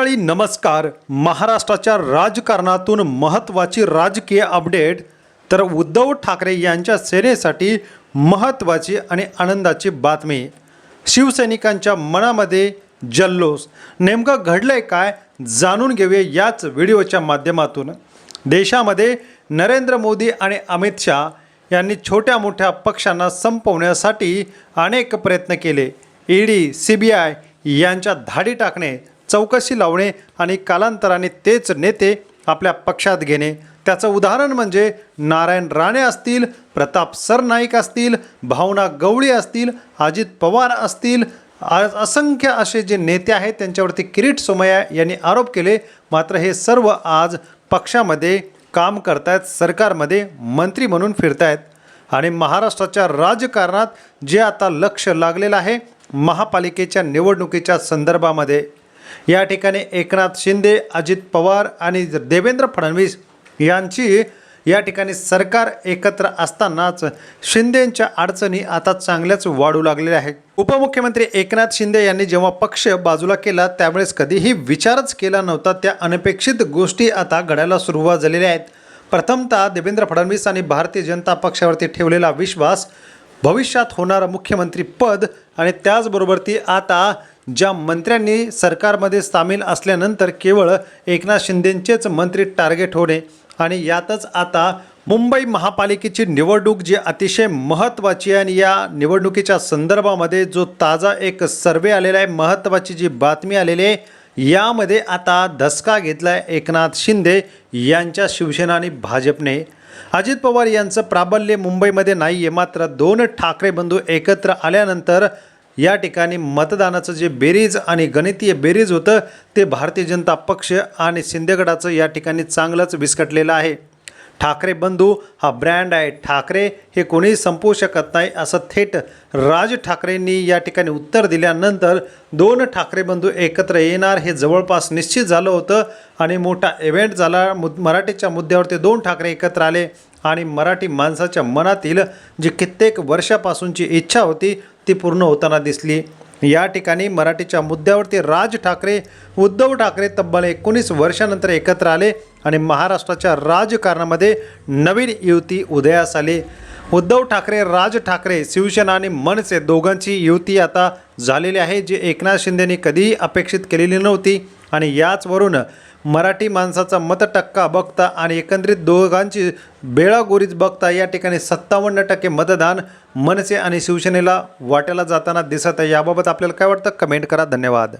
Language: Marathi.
मंडळी नमस्कार. महाराष्ट्राच्या राजकारणातून महत्त्वाची राजकीय अपडेट. तर उद्धव ठाकरे यांच्या सेनेसाठी महत्त्वाची आणि आनंदाची बातमी. शिवसैनिकांच्या मनामध्ये जल्लोष. नेमकं घडलंय काय? जाणून घेऊया याच व्हिडिओच्या माध्यमातून. देशामध्ये नरेंद्र मोदी आणि अमित शहा यांनी छोट्या मोठ्या पक्षांना संपवण्यासाठी अनेक प्रयत्न केले. ईडी सी बी आय यांच्या धाडी टाकणे. चौकशी लावणे आणि कालांतराने तेच नेते आपल्या पक्षात घेणे. त्याचं उदाहरण म्हणजे नारायण राणे असतील प्रताप सरनाईक असतील भावना गवळी असतील अजित पवार असतील असंख्य असे जे नेते आहेत त्यांच्यावरती किरीट सोमय्या यांनी आरोप केले. मात्र हे सर्व आज पक्षामध्ये काम करतायत सरकारमध्ये मंत्री म्हणून फिरतायत. आणि महाराष्ट्राच्या राजकारणात जे आता लक्ष लागलेलं आहे महापालिकेच्या निवडणुकीच्या संदर्भामध्ये. या ठिकाणी एकनाथ शिंदे अजित पवार आणि देवेंद्र फडणवीस यांची या ठिकाणी सरकार एकत्र असतानाच शिंदेंच्या अडचणी आता चांगल्याच वाढू लागलेल्या आहेत. उपमुख्यमंत्री एकनाथ शिंदे यांनी जेव्हा पक्ष बाजूला केला त्यावेळेस कधीही विचारच केला नव्हता. त्या अनपेक्षित गोष्टी आता घडायला सुरुवात झालेल्या आहेत. प्रथमतः देवेंद्र फडणवीस आणि भारतीय जनता पक्षावरती ठेवलेला विश्वास भविष्यात होणारं मुख्यमंत्री पद आणि त्याचबरोबर ती आता ज्या मंत्र्यांनी सरकारमध्ये सामील असल्यानंतर केवळ एकनाथ शिंदेंचेच मंत्री टार्गेट होणे आणि यातच आता मुंबई महापालिकेची निवडणूक जी अतिशय महत्त्वाची आहे आणि या निवडणुकीच्या संदर्भामध्ये जो ताजा एक सर्वे आलेला आहे महत्त्वाची जी बातमी आलेली आहे यामध्ये आता धसका घेतला आहे एकनाथ शिंदे यांच्या शिवसेना आणि भाजपने. अजित पवार यांचं प्राबल्य मुंबईमध्ये नाही आहे मात्र दोन ठाकरे बंधू एकत्र आल्यानंतर या ठिकाणी मतदानाचं जे बेरीज आणि गणितीय बेरीज होतं ते भारतीय जनता पक्ष आणि शिंदेगडाचं या ठिकाणी चांगलंच विस्कटलेलं आहे. ठाकरे बंधू हा ब्रँड आहे ठाकरे हे कोणीही संपवू शकत नाही असं थेट राज ठाकरेंनी या ठिकाणी उत्तर दिल्यानंतर दोन ठाकरे बंधू एकत्र येणार हे जवळपास निश्चित झालं होतं आणि मोठा इव्हेंट झाला. मुद मराठीच्या मुद्द्यावर ते दोन ठाकरे एकत्र आले आणि मराठी माणसाच्या मनातील जी कित्येक वर्षापासूनची इच्छा होती ती पूर्ण होताना दिसली. या ठिकाणी मराठीच्या मुद्द्यावरती राज ठाकरे उद्धव ठाकरे तब्बल एकोणीस वर्षानंतर एकत्र आले आणि महाराष्ट्राच्या राजकारणामध्ये नवीन युती उदयास आली. उद्धव ठाकरे राज ठाकरे शिवसेना आणि मनसे दोघांची युती आता झालेली आहे जी एकनाथ शिंदेनी कधीही अपेक्षित केलेली नव्हती. आणि याचवरून मराठी माणसाचा मतटक्का बघता आणि एकंदरीत दोघांची बेळागोरीच बघता या ठिकाणी सत्तावन्न टक्के मतदान मनसे आणि शिवसेनेला वाट्याला जाताना दिसत आहे. याबाबत आपल्याला काय वाटतं? कमेंट करा. धन्यवाद.